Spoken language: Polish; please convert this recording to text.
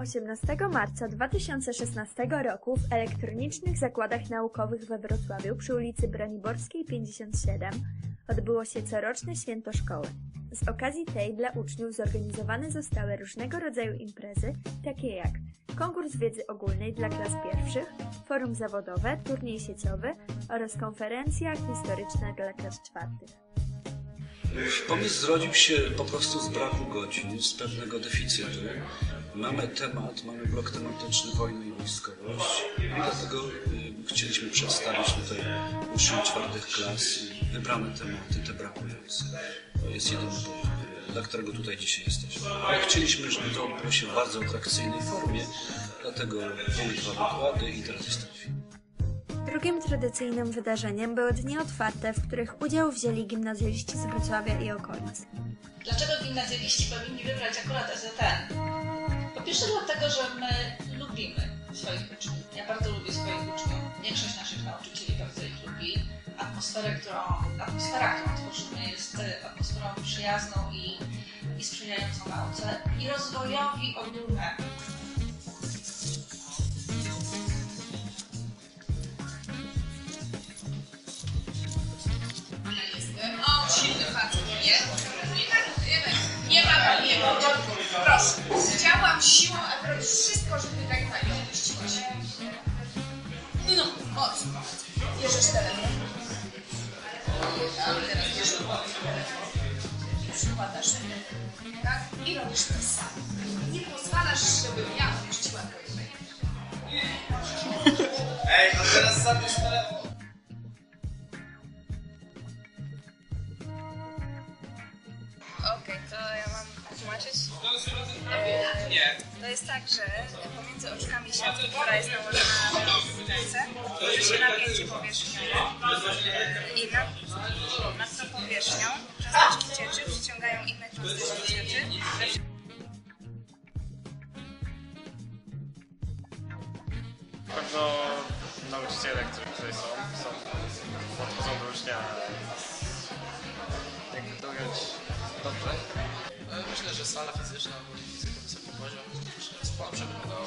18 marca 2016 roku w Elektronicznych Zakładach Naukowych we Wrocławiu przy ulicy Braniborskiej 57 odbyło się coroczne święto szkoły. Z okazji tej dla uczniów zorganizowane zostały różnego rodzaju imprezy, takie jak konkurs wiedzy ogólnej dla klas pierwszych, forum zawodowe, turniej sieciowy oraz konferencja historyczna dla klas czwartych. Pomysł zrodził się po prostu z braku godzin, z pewnego deficytu. Mamy temat, mamy blok tematyczny wojna i wojskowość i dlatego y, chcieliśmy przedstawić tutaj uczniom czwartych klas wybrane tematy, te brakujące. To jest jedyny powód, y, dla którego tutaj dzisiaj jesteśmy. Ale chcieliśmy, żeby to odbyło się w bardzo atrakcyjnej formie, dlatego były dwa wykłady i teraz jest ten film. Drugim tradycyjnym wydarzeniem były dni otwarte, w których udział wzięli gimnazjaliści z Wrocławia i okolic. Dlaczego gimnazjaliści powinni wybrać akurat EZN? Po pierwsze dlatego, że my lubimy swoich uczniów. Ja bardzo lubię swoich uczniów. Większość naszych nauczycieli bardzo ich lubi. Atmosferę, którą, atmosfera, którą tworzymy jest e, atmosferą przyjazną i, i sprzyjającą nauce i rozwojowi ogólnemu. Nie ma paniego. Proszę. Chciałam siłą, a robisz wszystko, żeby tak panią opuściła się. No, mocno. Bierzesz telefon. A teraz bierzesz Przykładasz mnie, tak? I robisz to samo. Nie pozwalasz, żebym ja opuściła twoje. Ej, a teraz zabierz telefon. To ja mam tłumaczyć. Nie. To jest tak, że pomiędzy oczkami siatki, która jest nałożona na ręce, tworzy się napięcie powierzchniowe i nad, nad tą powierzchnią cząsteczki cieczy przyciągają inne cząsteczki cieczy. Pewno nauczyciele, którzy tutaj są, są podchodzą sala fizyczna, bo fizyka wysoki poziom, sporo przeglądało.